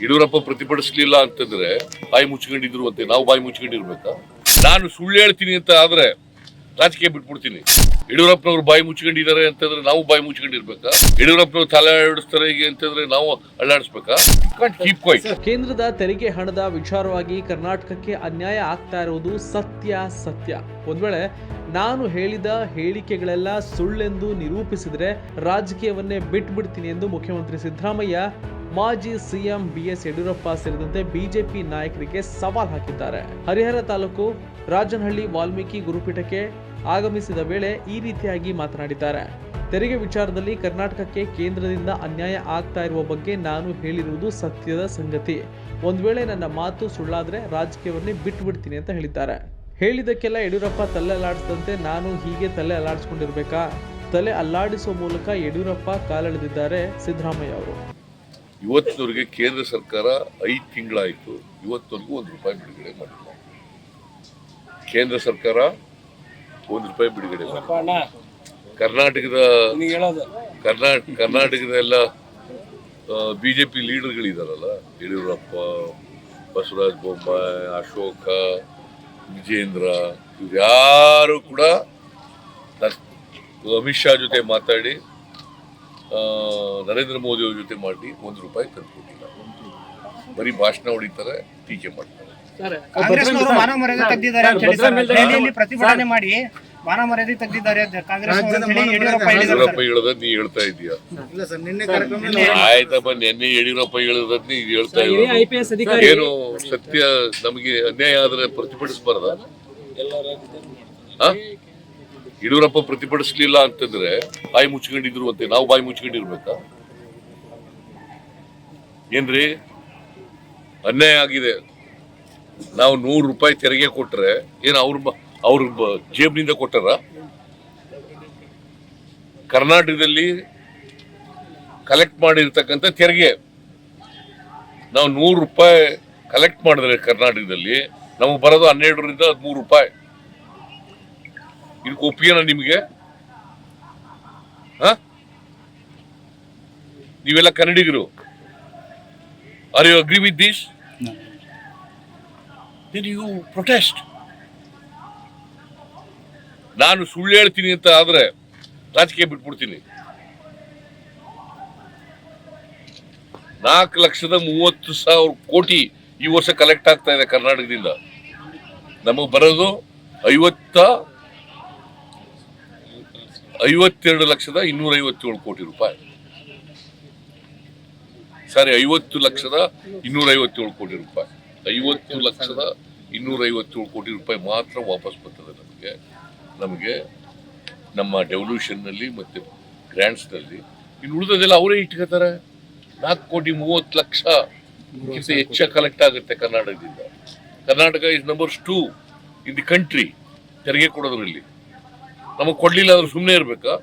ಯಡಿಯೂರಪ್ಪ ಪ್ರತಿಭಟಿಸ್ಲಿಲ್ಲ ಅಂತಂದ್ರೆ ಬಾಯಿ ಮುಚ್ಕೊಂಡಿದ್ರು ಅಂತ. ನಾವು ಬಾಯಿ ಮುಚ್ಕೊಂಡಿರ್ಬೇಕಾ? ನಾನು ಸುಳ್ಳು ಹೇಳ್ತೀನಿ ಅಂತ ಆದ್ರೆ ರಾಜಕೀಯ ಬಿಟ್ಬಿಡ್ತೀನಿ. ಯಡಿಯೂರಪ್ಪನವ್ರು ಬಾಯಿ ಮುಚ್ಕೊಂಡಿದ್ದಾರೆ ಅಂತಂದ್ರೆ ನಾವು ಬಾಯಿ ಮುಚ್ಕೊಂಡಿರ್ಬೇಕಾ? ಯಡಿಯೂರಪ್ಪನವ್ರು ತಲೆ ಆಡಿಸ್ತಾರೆ ಹೀಗೆ ಅಂತಂದ್ರೆ ನಾವು ಅಳ್ಳಾಡಿಸ್ಬೇಕಾ ಕೇಂದ್ರದ ತೆರಿಗೆ ಹಣದ ವಿಚಾರವಾಗಿ ಕರ್ನಾಟಕಕ್ಕೆ ಅನ್ಯಾಯ ಆಗ್ತಾ ಇರುವುದು ಸತ್ಯ ಸತ್ಯ. ಒಂದ್ ವೇಳೆ ನಾನು ಹೇಳಿದ ಹೇಳಿಕೆಗಳೆಲ್ಲ ಸುಳ್ಳೆಂದು ನಿರೂಪಿಸಿದ್ರೆ ರಾಜಕೀಯವನ್ನೇ ಬಿಟ್ಬಿಡ್ತೀನಿ ಎಂದು ಮುಖ್ಯಮಂತ್ರಿ ಸಿದ್ದರಾಮಯ್ಯ ಮಾಜಿ ಸಿಎಂ ಬಿಎಸ್ ಯಡಿಯೂರಪ್ಪ ಸೇರಿದಂತೆ ಬಿಜೆಪಿ ನಾಯಕರಿಗೆ ಸವಾಲ್ ಹಾಕಿದ್ದಾರೆ. ಹರಿಹರ ತಾಲೂಕು ರಾಜನಹಳ್ಳಿ ವಾಲ್ಮೀಕಿ ಗುರುಪೀಠಕ್ಕೆ ಆಗಮಿಸಿದ ವೇಳೆ ಈ ರೀತಿಯಾಗಿ ಮಾತನಾಡಿದ್ದಾರೆ. ತೆರಿಗೆ ವಿಚಾರದಲ್ಲಿ ಕರ್ನಾಟಕಕ್ಕೆ ಕೇಂದ್ರದಿಂದ ಅನ್ಯಾಯ ಆಗ್ತಾ ಇರುವ ಬಗ್ಗೆ ನಾನು ಹೇಳಿರುವುದು ಸತ್ಯದ ಸಂಗತಿ. ಒಂದು ವೇಳೆ ನನ್ನ ಮಾತು ಸುಳ್ಳಾದರೆ ರಾಜಕೀಯವನ್ನೇ ಬಿಟ್ಬಿಡ್ತೀನಿ ಅಂತ ಹೇಳಿದ್ದಾರೆ. ಹೇಳಿದಕ್ಕೆಲ್ಲ ಯಡಿಯೂರಪ್ಪ ತಲೆ ಅಲ್ಲಾಡಿಸದಂತೆ ನಾನು ಹೀಗೆ ತಲೆ ಅಲ್ಲಾಡಿಸ್ಕೊಂಡಿರ್ಬೇಕಾ? ತಲೆ ಅಲ್ಲಾಡಿಸುವ ಮೂಲಕ ಯಡಿಯೂರಪ್ಪ ಕಾಲೆಳೆದಿದ್ದಾರೆ ಸಿದ್ದರಾಮಯ್ಯ ಅವರು. ಇವತ್ತಿನವರೆಗೆ ಕೇಂದ್ರ ಸರ್ಕಾರ ಐದು ತಿಂಗಳಾಯಿತು. ಇವತ್ತವರೆಗೂ ಒಂದು ರೂಪಾಯಿ ಬಿಡುಗಡೆ ಮಾಡಿಲ್ಲ. ಕೇಂದ್ರ ಸರ್ಕಾರ ಒಂದು ರೂಪಾಯಿ ಬಿಡುಗಡೆ ಕರ್ನಾಟಕದ ಕರ್ನಾಟಕ ಕರ್ನಾಟಕದ ಎಲ್ಲ ಬಿಜೆಪಿ ಲೀಡರ್ಗಳಿದಾರಲ್ಲ ಯಡಿಯೂರಪ್ಪ ಬಸವರಾಜ ಬೊಮ್ಮಾಯಿ ಅಶೋಕ ವಿಜೇಂದ್ರ ಇವ್ಯಾರು ಕೂಡ ನ- ಅಮಿತ್ ಶಾ ಜೊತೆ ಮಾತಾಡಿ ನರೇಂದ್ರ ಮೋದಿ ಅವ್ರ ಜೊತೆ ಮಾಡಿ ಒಂದು ರೂಪಾಯಿ ತಂದುಕೊಟ್ಟಿಲ್ಲ ಬರೀ ಭಾಷಣ ಹೊಡಿತಾರೆ ಟೀಕೆ ಮಾಡ್ತಾರೆ. ಕಾಂಗ್ರೆಸ್ನವರು ಮಾನ ಮರ್ಯಾದೆ ತೆಗೆದಿದ್ದಾರೆ ಅಂತ ಹೇಳಿ ಸರ್. ದೆಹಲಿಯಲ್ಲಿ ಪ್ರತಿಭಟನೆ ಮಾಡಿ ಮಾನ ಮರ್ಯಾದೆ ತೆಗೆದಿದ್ದಾರೆ ಕಾಂಗ್ರೆಸ್ ಯಡಿಯೂರಪ್ಪ ಹೇಳಿದ್ದಾರೆ ಯಡಿಯೂರಪ್ಪ ಹೇಳದ ನೀ ಹೇಳ್ತಾ ಇದೀಯಾ? ಇಲ್ಲ ಸರ್ ನಿನ್ನೆ ಕಾರ್ಯಕ್ರಮ ಆಯ್ತಪ್ಪ ನಿನ್ನೆ ಯಡಿಯೂರಪ್ಪ ಹೇಳದ ನೀ ಹೇಳ್ತಾ ಐ ಇರೋದು. ಐಪಿಎಸ್ ಅಧಿಕಾರಿ. ಏನು ಸತ್ಯ ನಮಗೆ ಅನ್ಯಾಯ ಆದ್ರೆ ಪ್ರತಿಭಟಿಸಬಾರ್ದ? ಯಡಿಯೂರಪ್ಪ ಪ್ರತಿಭಟಿಸಲಿಲ್ಲ ಅಂತಂದ್ರೆ ಬಾಯಿ ಮುಚ್ಕೊಂಡಿದ್ರು ಅಂತೆ ನಾವು ಬಾಯಿ ಮುಚ್ಕೊಂಡಿರ್ಬೇಕಾ? ಏನ್ರಿ? ಅನ್ಯಾಯ ಆಗಿದೆ. ನಾವು ನೂರು ರೂಪಾಯಿ ತೆರಿಗೆ ಕೊಟ್ರೆ, ಏನು ಅವ್ರ ಅವ್ರ ಜೇಬ್ನಿಂದ ಕೊಟ್ಟಾರ? ಕರ್ನಾಟಕದಲ್ಲಿ ಕಲೆಕ್ಟ್ ಮಾಡಿರ್ತಕ್ಕಂಥ ತೆರಿಗೆ. ನಾವು ನೂರು ರೂಪಾಯಿ ಕಲೆಕ್ಟ್ ಮಾಡಿದ್ರೆ ಕರ್ನಾಟಕದಲ್ಲಿ, ನಮಗೆ ಬರೋದು ಹನ್ನೆರಡರಿಂದ ಹದಿಮೂರು ರೂಪಾಯಿ. ಇದಕ್ಕೆ ಒಪ್ಪಿಗೆನ ನಿಮಗೆ? ಹ? ನೀವೆಲ್ಲ ಕನ್ನಡಿಗರು. Are you agree with this then you protest ನಾನು ಸುಳ್ಳು ಹೇಳ್ತೀನಿ ಅಂತ ಆದ್ರೆ ರಾಜಕೀಯ ಬಿಟ್ಬಿಡ್ತೀನಿ. ನಾಲ್ಕು ಲಕ್ಷದ ಮೂವತ್ತು ಸಾವಿರ ಕೋಟಿ ಈ ವರ್ಷ ಕಲೆಕ್ಟ್ ಆಗ್ತಾ ಇದೆ ಕರ್ನಾಟಕದಿಂದ. ನಮಗೆ ಬರೋದು ಐವತ್ತ ಐವತ್ತೆರಡು ಲಕ್ಷದ ಇನ್ನೂರ ಐವತ್ತೇಳು ಕೋಟಿ ರೂಪಾಯಿ. ಸಾರಿ, ಐವತ್ತು ಲಕ್ಷದ ಇನ್ನೂರ ಐವತ್ತೇಳು ಕೋಟಿ ರೂಪಾಯಿ. ಐವತ್ತು ಲಕ್ಷದ ಇನ್ನೂರ ಐವತ್ತೇಳು ಕೋಟಿ ರೂಪಾಯಿ ಮಾತ್ರ ವಾಪಸ್ ಬರ್ತದೆ ನಮಗೆ. ನಮಗೆ ನಮ್ಮ ಡೆವಲ್ಯೂಷನ್ನಲ್ಲಿ ಮತ್ತು ಗ್ರ್ಯಾಂಡ್ಸ್ನಲ್ಲಿ ಇನ್ನು ಉಳಿದದೆಲ್ಲ ಅವರೇ ಇಟ್ಕೋತಾರೆ. ನಾಲ್ಕು ಕೋಟಿ ಮೂವತ್ತು ಲಕ್ಷ ಹೆಚ್ಚ ಕಲೆಕ್ಟ್ ಆಗುತ್ತೆ ಕರ್ನಾಟಕದಿಂದ. Karnataka is numbers two in the country ತೆರಿಗೆ ಕೊಡೋದ್ರಲ್ಲಿ. ನಮಗೆ ಕೊಡಲಿಲ್ಲ ಅಂದ್ರೆ ಸುಮ್ಮನೆ ಇರ್ಬೇಕಾ?